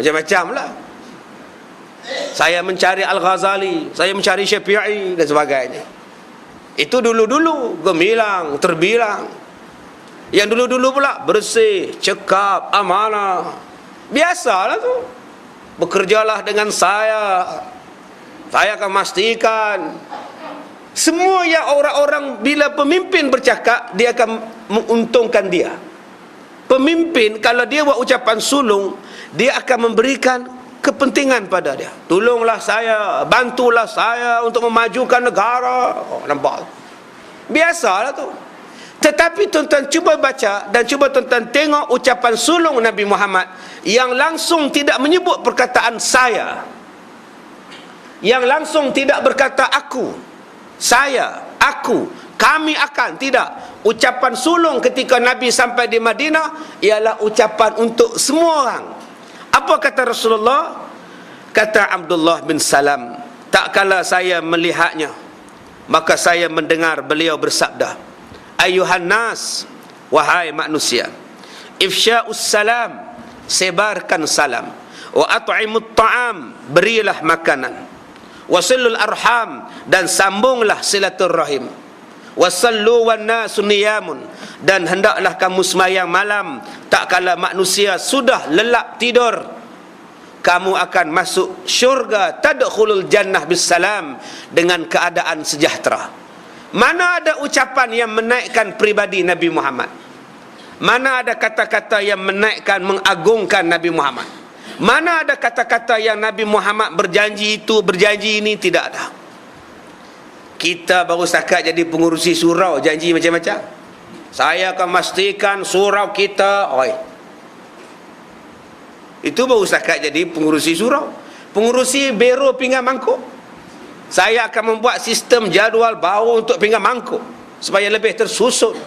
Macam-macam lah. Saya mencari Al-Ghazali Saya mencari Syafi'i dan sebagainya. Itu dulu-dulu Gemilang, terbilang. Yang dulu-dulu pula Bersih, cekap, amanah Biasalah tu. Bekerjalah dengan saya. Saya akan memastikan. Semua yang orang-orang Bila pemimpin bercakap Dia akan menguntungkan dia. Pemimpin kalau dia buat ucapan sulung dia akan memberikan kepentingan pada dia. Tolonglah saya, bantulah saya untuk memajukan negara. Oh, nampak? Biasalah tu. Tetapi tuan-tuan cuba baca dan cuba tuan-tuan tengok ucapan sulung Nabi Muhammad yang langsung tidak menyebut perkataan saya. Yang langsung tidak berkata aku, saya, aku, kami akan tidak. Ucapan sulung ketika Nabi sampai di Madinah ialah ucapan untuk semua orang. Apa kata Rasulullah? Kata Abdullah bin Salam, tak kala saya melihatnya, maka saya mendengar beliau bersabda, Ayuhan nas, wahai manusia, ifsya'us salam, sebarkan salam, wa at'imut ta'am, berilah makanan, wasilul arham, dan sambunglah silaturrahim, wasallu wan nasu niyamun, dan hendaklah kamu semayang malam tak kala manusia sudah lelap tidur kamu akan masuk syurga tadkhulul jannah bisalam dengan keadaan sejahtera. Mana ada ucapan yang menaikkan pribadi Nabi Muhammad? Mana ada kata-kata yang menaikkan mengagungkan Nabi Muhammad? Mana ada kata-kata yang Nabi Muhammad berjanji itu berjanji ini? Tidak ada kita baru setakat jadi pengurusi surau janji macam-macam saya akan memastikan surau kita oi. Itu baru setakat jadi pengurusi surau. Pengurusi bero pinggan mangkuk. Saya akan membuat sistem jadual baru untuk pinggan mangkuk supaya lebih tersusun.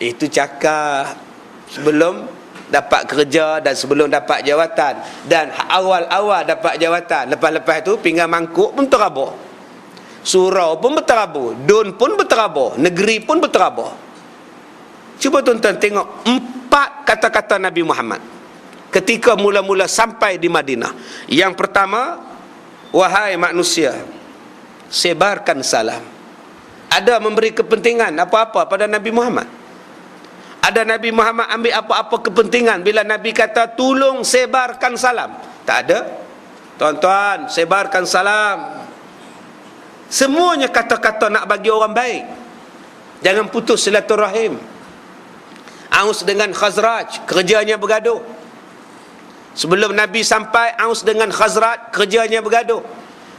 Itu cakap sebelum dapat kerja dan sebelum dapat jawatan dan awal-awal dapat jawatan lepas-lepas itu pinggan mangkuk pun terabur surau pun berterabur dun pun berterabur negeri pun berterabur Cuba tuan-tuan tengok empat kata-kata Nabi Muhammad ketika mula-mula sampai di Madinah. Yang pertama, wahai manusia, sebarkan salam. Ada memberi kepentingan apa-apa pada Nabi Muhammad? Ada Nabi Muhammad ambil apa-apa kepentingan bila Nabi kata tolong sebarkan salam? Tak ada. Tuan-tuan, sebarkan salam. Semuanya kata-kata nak bagi orang baik. Jangan putus silaturahim. Aus dengan Khazraj kerjanya bergaduh. Sebelum Nabi sampai Aus dengan Khazraj kerjanya bergaduh.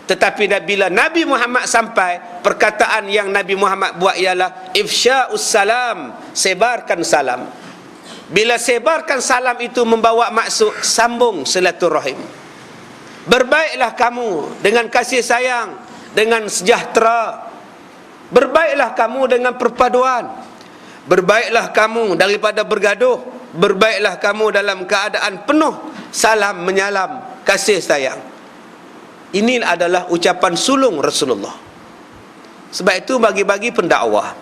Tetapi bila Nabi Muhammad sampai perkataan yang Nabi Muhammad buat ialah ifsya'us salam sebarkan salam. Bila sebarkan salam itu membawa maksud sambung silaturahim. Berbaiklah kamu dengan kasih sayang dengan sejahtera. Berbaiklah kamu dengan perpaduan. Berbaiklah kamu daripada bergaduh. Berbaiklah kamu dalam keadaan penuh Salam menyalam Kasih sayang. Ini adalah ucapan sulung Rasulullah. Sebab itu bagi-bagi pendakwah.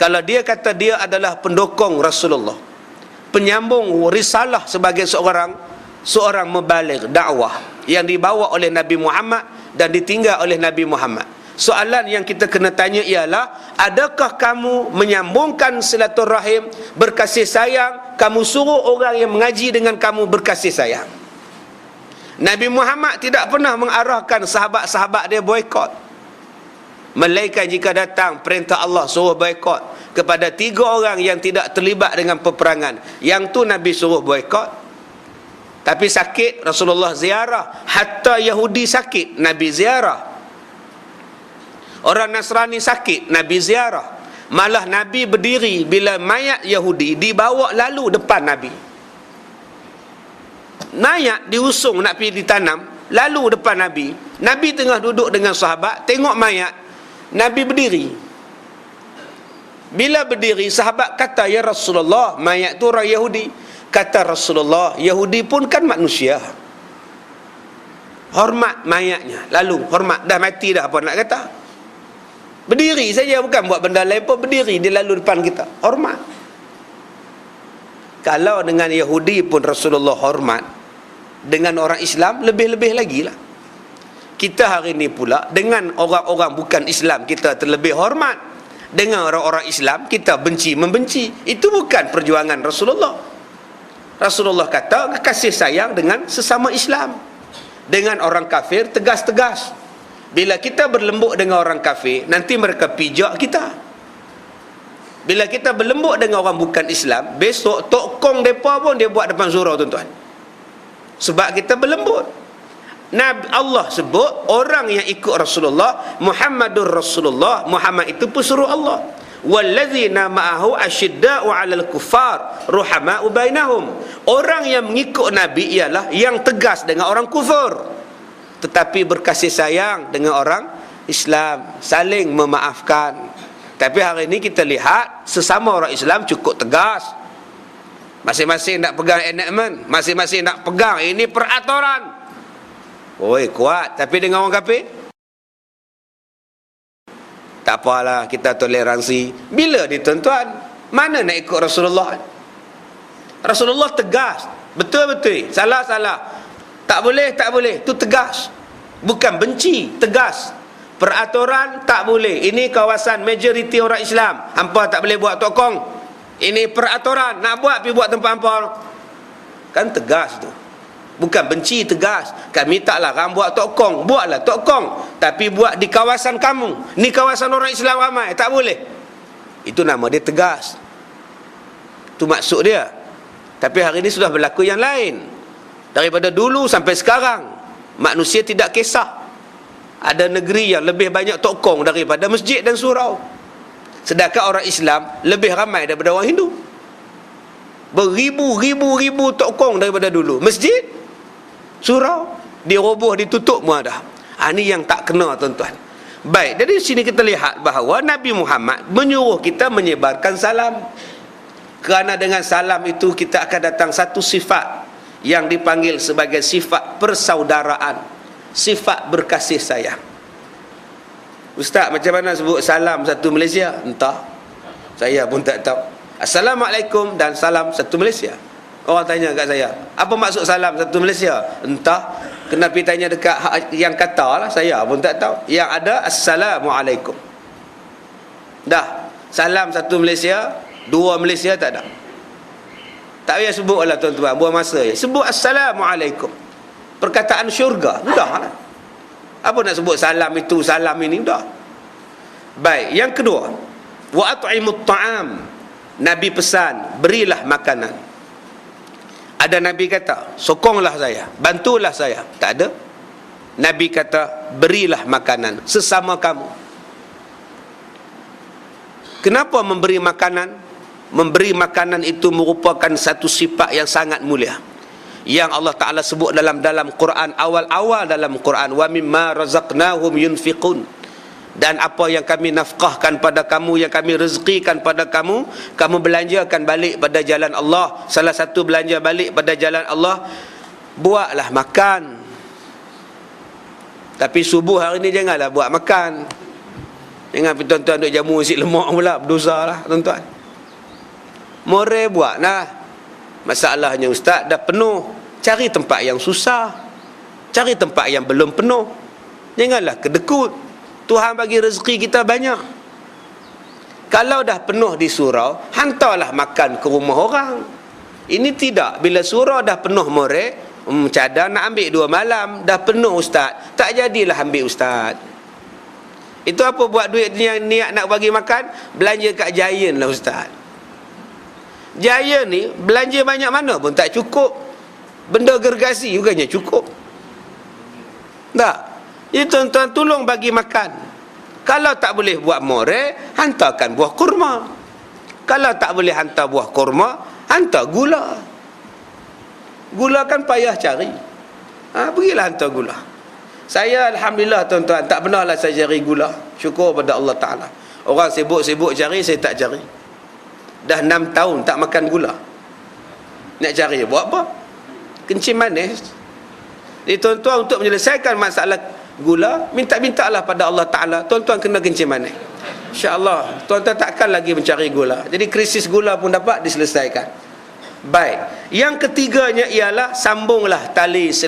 Kalau dia kata dia adalah pendukung Rasulullah Penyambung risalah sebagai seorang Seorang membalik dakwah Yang dibawa oleh Nabi Muhammad Dan ditinggal oleh Nabi Muhammad. Soalan yang kita kena tanya ialah Adakah kamu menyambungkan silaturahim Berkasih sayang? Kamu suruh orang yang mengaji dengan kamu berkasih sayang. Nabi Muhammad tidak pernah mengarahkan sahabat-sahabat dia boykot Melainkan jika datang perintah Allah suruh boykot Kepada tiga orang yang tidak terlibat dengan peperangan. Yang tu Nabi suruh boykot Tapi sakit Rasulullah ziarah Hatta Yahudi sakit Nabi ziarah Orang Nasrani sakit, Nabi ziarah. Malah Nabi berdiri bila mayat Yahudi dibawa lalu depan Nabi. Mayat diusung nak pergi ditanam, lalu depan Nabi. Nabi tengah duduk dengan sahabat, tengok mayat, Nabi berdiri. Bila berdiri, sahabat kata, Ya Rasulullah, mayat tu orang Yahudi. Kata Rasulullah, Yahudi pun kan manusia. Hormat mayatnya. Lalu, hormat. Dah mati dah apa nak kata. Berdiri saja bukan buat benda lain pun berdiri di lalu depan kita. Hormat. Kalau dengan Yahudi pun Rasulullah hormat. dengan orang Islam lebih-lebih lagi lah kita hari ini pula dengan orang-orang bukan Islam kita terlebih hormat dengan orang-orang Islam kita benci membenci itu bukan perjuangan Rasulullah Rasulullah kata kasih sayang dengan sesama Islam dengan orang kafir tegas-tegas. Bila kita berlembut dengan orang kafir nanti mereka pijak kita. Bila kita berlembut dengan orang bukan Islam besok tokong mereka pun dia buat depan surau tuan-tuan. Sebab kita berlembut. Nabi Allah sebut orang yang ikut Rasulullah Muhammadur Rasulullah Muhammad itu pesuruh Allah wallazina ma'ahu asyidda'u 'alal kuffar ruhama'u bainahum. Orang yang mengikut nabi ialah yang tegas dengan orang kufur tetapi berkasih sayang dengan orang Islam saling memaafkan. Tapi hari ini kita lihat sesama orang Islam cukup tegas. Masing-masing nak pegang enactment masing-masing nak pegang ini peraturan. Oi kuat. Tapi dengan orang kafir tak apalah kita toleransi. Bila ni tuan-tuan? Mana nak ikut Rasulullah? Rasulullah tegas. Betul-betul. Salah-salah. Tak boleh tak boleh. Tu tegas. Bukan benci tegas. Peraturan tak boleh. Ini kawasan majoriti orang Islam. Hampa tak boleh buat tokong. Ini peraturan. Nak buat pergi buat tempat hampa. Kan tegas tu Bukan benci tegas. Kami tak larang buat tokong. Buatlah tokong. Tapi buat di kawasan kamu. Ni kawasan orang Islam ramai. Tak boleh. Itu nama dia tegas. Itu maksud dia. Tapi hari ini sudah berlaku yang lain. Daripada dulu sampai sekarang. Manusia tidak kisah. Ada negeri yang lebih banyak tokong daripada masjid dan surau. Sedangkan orang Islam lebih ramai daripada orang Hindu. Beribu-ribu-ribu tokong daripada dulu. Masjid surau diroboh ditutup pun ada ha, ini yang tak kena tuan-tuan. Baik dari sini kita lihat bahawa Nabi Muhammad menyuruh kita menyebarkan salam. Kerana dengan salam itu kita akan datang satu sifat yang dipanggil sebagai sifat persaudaraan sifat berkasih sayang. Ustaz macam mana sebut salam satu Malaysia? Entah. Saya pun tak tahu. Assalamualaikum dan salam satu Malaysia Orang tanya kat saya, apa maksud salam satu Malaysia? Entah. Kena pergi tanya dekat yang kata lah. Saya pun tak tahu. Yang ada, Assalamualaikum. Dah. Salam satu Malaysia, dua Malaysia tak ada. Tak payah sebut lah tuan-tuan. Buang masa je. Sebut Assalamualaikum. Perkataan syurga. Dah lah. Apa nak sebut salam itu, salam ini? Dah. Baik. Yang kedua. Wa at'imut ta'am. Nabi pesan, berilah makanan ada Nabi kata sokonglah saya bantulah saya. Tak ada. Nabi kata berilah makanan sesama kamu. Kenapa memberi makanan? Memberi makanan itu merupakan satu sifat yang sangat mulia. Yang Allah Taala sebut dalam dalam Quran awal-awal dalam Quran mimma razaqnahum yunfiqun dan apa yang kami nafkahkan pada kamu yang kami rezekikan pada kamu kamu belanjakan balik pada jalan Allah. Salah satu belanja balik pada jalan Allah buatlah makan. Tapi subuh hari ni janganlah buat makan. Jangan pergi tuan-tuan duk jamu isi lemak pula berdosa lah tuan-tuan. More buat lah masalahnya ustaz dah penuh. Cari tempat yang susah. Cari tempat yang belum penuh. Janganlah kedekut Tuhan bagi rezeki kita banyak. Kalau dah penuh di surau hantarlah makan ke rumah orang. Ini tidak. Bila surau dah penuh morek um, cadang nak ambil dua malam dah penuh ustaz tak jadilah ambil ustaz. Itu apa buat duit ni niat nak bagi makan? Belanja kat Giant lah ustaz. Giant ni belanja banyak mana pun tak cukup. Benda gergasi bukannya cukup. Tak Ya tuan-tuan tolong bagi makan. Kalau tak boleh buat more, hantarkan buah kurma. Kalau tak boleh hantar buah kurma, hantar gula. Gula kan payah cari. Ha, pergilah hantar gula. Saya Alhamdulillah tuan-tuan, tak pernahlah saya cari gula. Syukur pada Allah Ta'ala. Orang sibuk-sibuk cari, saya tak cari. Dah enam tahun tak makan gula. Nak cari, buat apa? Kencing manis. Jadi tuan-tuan untuk menyelesaikan masalah gula minta-mintalah pada Allah Taala. Tuan-tuan kena kencing manis. insya-Allah tuan-tuan takkan lagi mencari gula. Jadi krisis gula pun dapat diselesaikan. Baik. Yang ketiganya ialah sambunglah tali